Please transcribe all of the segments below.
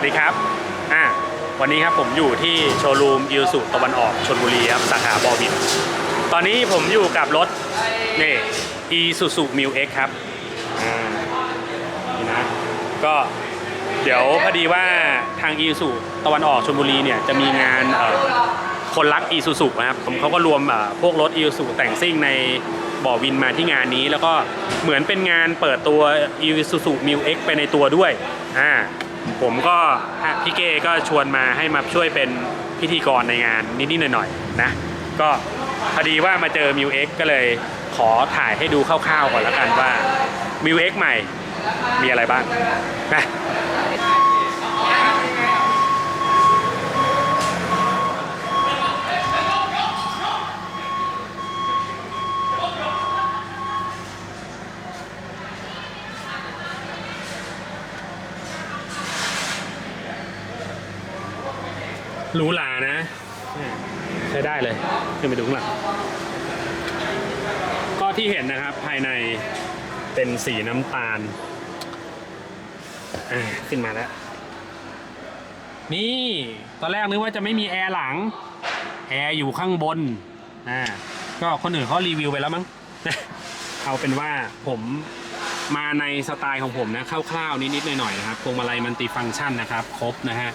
วัสดีครับอ่าวันนี้ครับผมอยู่ที่โชว์รูมอิลสุตะวันออกชนบุรีครับสาขาบอบินตอนนี้ผมอยู่กับรถนี่ e s u z u m i l x ครับอ่านี่นะก็เดี๋ยวพอดีว่าทาง e s u ตะวันออกชนบุรีเนี่ยจะมีงานเอ่อคนรัก e s u z u นะครับผมเขาก็รวมเอ่อพวกรถ e s u แต่งซิ่งในบ่อวินมาที่งานนี้ แล้วก็เหมือนเป็นงานเปิดตัว e s u z u m i l x ไปในตัวด้วยอ่า ผมก็พี่เก้ก็ชวนมาให้มาช่วยเป็นพิธีกรในงานนิดๆหน่อยๆนะ ก็พอดีว่ามาเจอมิวเอ็กก็เลยขอถ่ายให้ดูคร่าวๆก่อนแล้วกันว่ามิวเอ็กใหม่มีอะไรบ้างนะ หรูหรานะ ใช้ได้เลยขึ้นไปดูข้างหลังก็ที่เห็นนะครับภายในเป็นสีน้ำตาลขึ้นมาแล้ว นี่ตอนแรกนึกว่าจะไม่มีแอร์หลัง แอร์อยู่ข้างบนอ่าก็คนอื่นเขารีวิวไปแล้วมั้งเอาเป็นว่าผมมาในสไตล์ของผมนะคร่าวๆนิดๆหน่อยๆนะครับพวงมาลัยมันติฟังก์ชันนะครับ ครบนะฮะ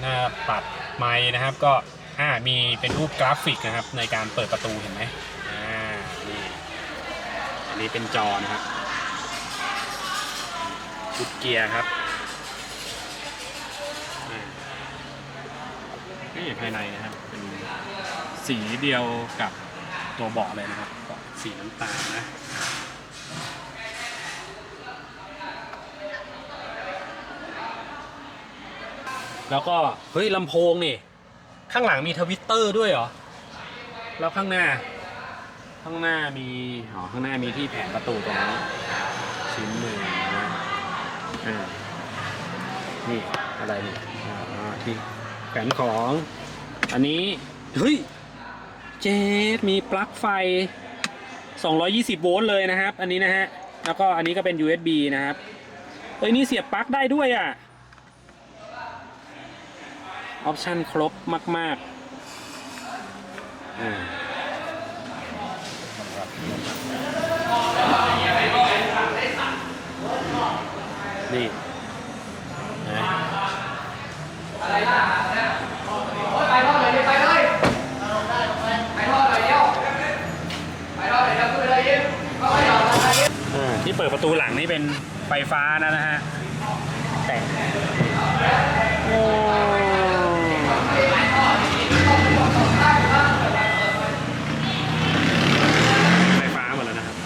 หน้าปัดไม้นะครับ ก็อ่ามีเป็นรูปกราฟิกนะครับ ในการเปิดประตูเห็นไหมอ่านี่อันนี้เป็นจอนะครับชุดเกียร์ครับนี่ภายในนะครับ เป็นสีเดียวกับตัวเบาะเลยนะครับเบาะสีน้ำตาลนะ แล้วก็เฮ้ยลำโพงนี่ ข้างหลังมีทวิตเตอร์ด้วยเหรอ แล้วข้างหน้า ข้างหน้ามีอ๋อข้างหน้ามีที่แผงประตูตรงนี้ชิ้นหนึ่งนะอ่านี่อะไรนี่อ่าที่แผนของ อันนี้เฮ้ยเจดมีปลั๊กไฟ 220 โวลต์เลยนะครับ อันนี้นะฮะ แล้วก็อันนี้ก็เป็น USB นะครับเฮ้ยนี่เสียบปลั๊กได้ด้วยอะ ออปชั่นครบมากๆอ่านี่นะไรล่ะไปทอดเลยดิไปเลยไปทอดเลยเดียวไปทอดเลยเดียวขึ้นไปเลยยิ้มก็ไม่ยอมที่เปิดประตูหลังนี่เป็นไฟฟ้านะนะฮะแต่โอ้ ไฟฟ้าหมดแล้วนะครับ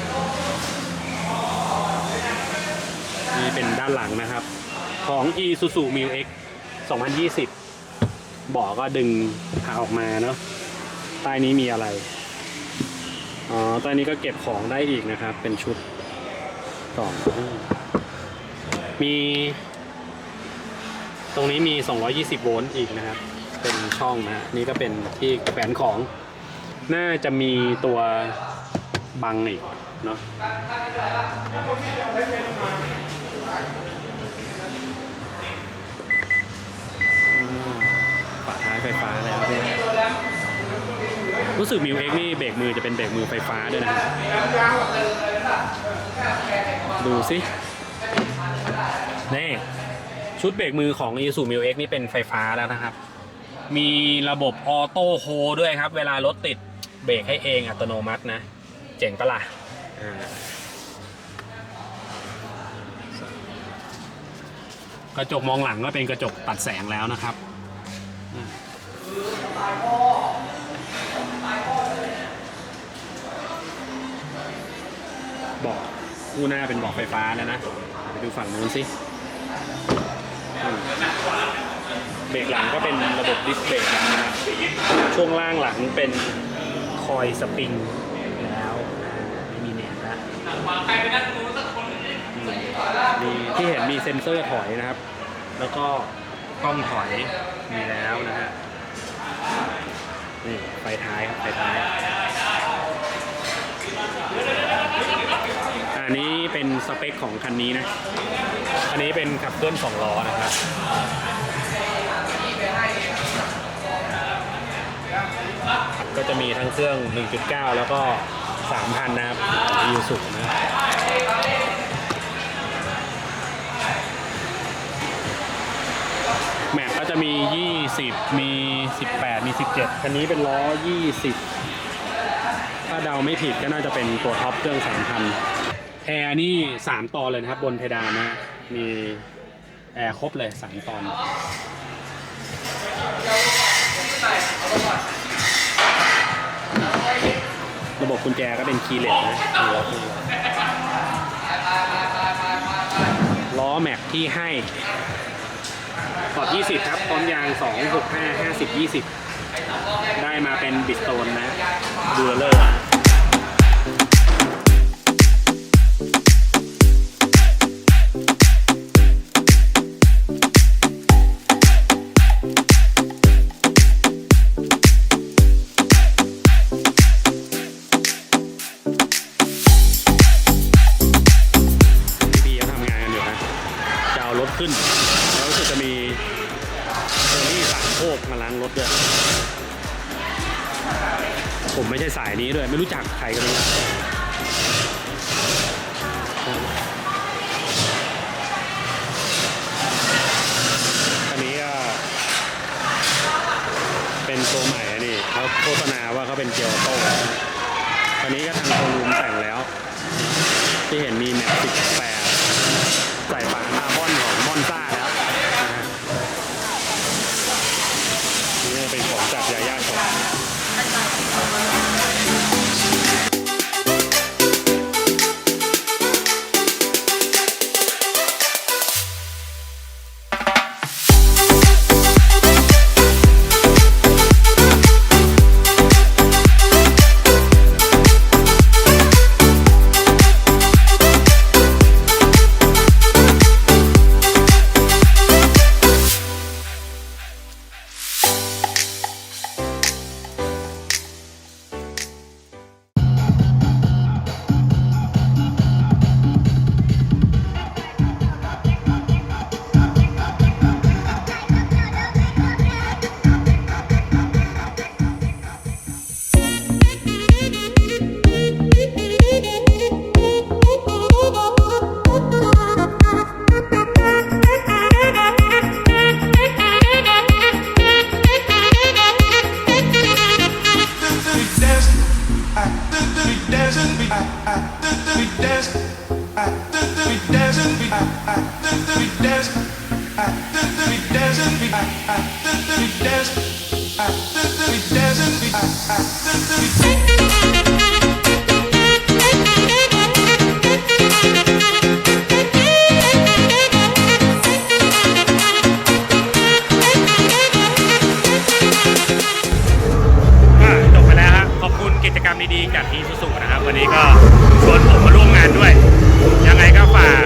นี่เป็นด้านหลังนะครับ ของ e s u z u m i l x 2020เบอก็ดึงขาออกมาเนาะใต้นี้มีอะไร อ๋อใต้นี้ก็เก็บของได้อีกนะครับ เป็นชุดกล่องมี ตรงนี้มี 220 โวลต์อีกนะครับ เป็นช่องนะฮะนี่ก็เป็นที่แขวนของ น่าจะมีตัวบังอีกเนาะฝาท้ายไฟฟ้าแล้วด้วยรู้สึกมิวเอ็กนี่เบรกมือจะเป็นเบรกมือไฟฟ้าด้วยนะดูสินี่ชุดเบรกมือของ i s u m i u X นี่เป็นไฟฟ้าแล้วนะครับ มีระบบออโต้โฮด้วยครับ เวลารถติดเบรกให้เองอัตโนมัตินะ เจ๋งปะล่ะกระจกมองหลังก็เป็นกระจกตัดแสงแล้วนะครับ บอกคู่หน้าเป็นบอกไฟฟ้าแล้วนะ ไปดูฝั่งนู้นสิ เบรกหลังก็เป็นระบบดิสเบรกนะครับช่วงล่างหลังเป็นคอยสปริงแล้วไม่มีแหนบล้วอืมมีที่เห็นมีเซ็นเซอร์ถอยนะครับ แล้วก็กล้องถอยมีแล้วนะฮะนี่ไฟท้ายครับไฟท้ายอันนี้เป็นสเปคของคันนี้นะ อันนี้เป็นขับเคลื่อน2ล้อนะครับ ก็จะมีทั้งเครื่อง 1.9 แล้วก็ 3,000 นะครับยูสุนะแม็กก็จะมี 20 มี 18 มี 17 คันนี้เป็นล้อ 20 ถ้าเดาไม่ผิดก็น่าจะเป็นตัวท็อปเครื่อง 3,000 แอร์นี่ 3 ตอนเลยนะครับ บนเพดานนะ มีแอร์ครบเลย 3 ตอน ระบบกุญแจก็เป็นคีย์เลสนะมีล็อกด้วยล้อแม็กที่ให้ขอบ20 ครับพร้อมยาง 2 6 5 50 20 ได้มาเป็นบิสโตนนะดูเลอร์ ผมไม่ใช่สายนี้ด้วย ไม่รู้จักใครก็ไม่รู้อันนี้ก็เป็นตัวใหม่อันนี้เขาโฆษณาว่าเขาเป็นเกียร์ออโต้อันนี้ก็ทางโชว์รูมแต่งแล้ว ที่เห็นมีแม็กสิ จบไปแล้วฮะขอบคุณกิจกรรมดีๆจากพีสุสุนะครับ วันนี้ก็ชวนผมมาร่วมงานด้วย ยังไงก็ฝาก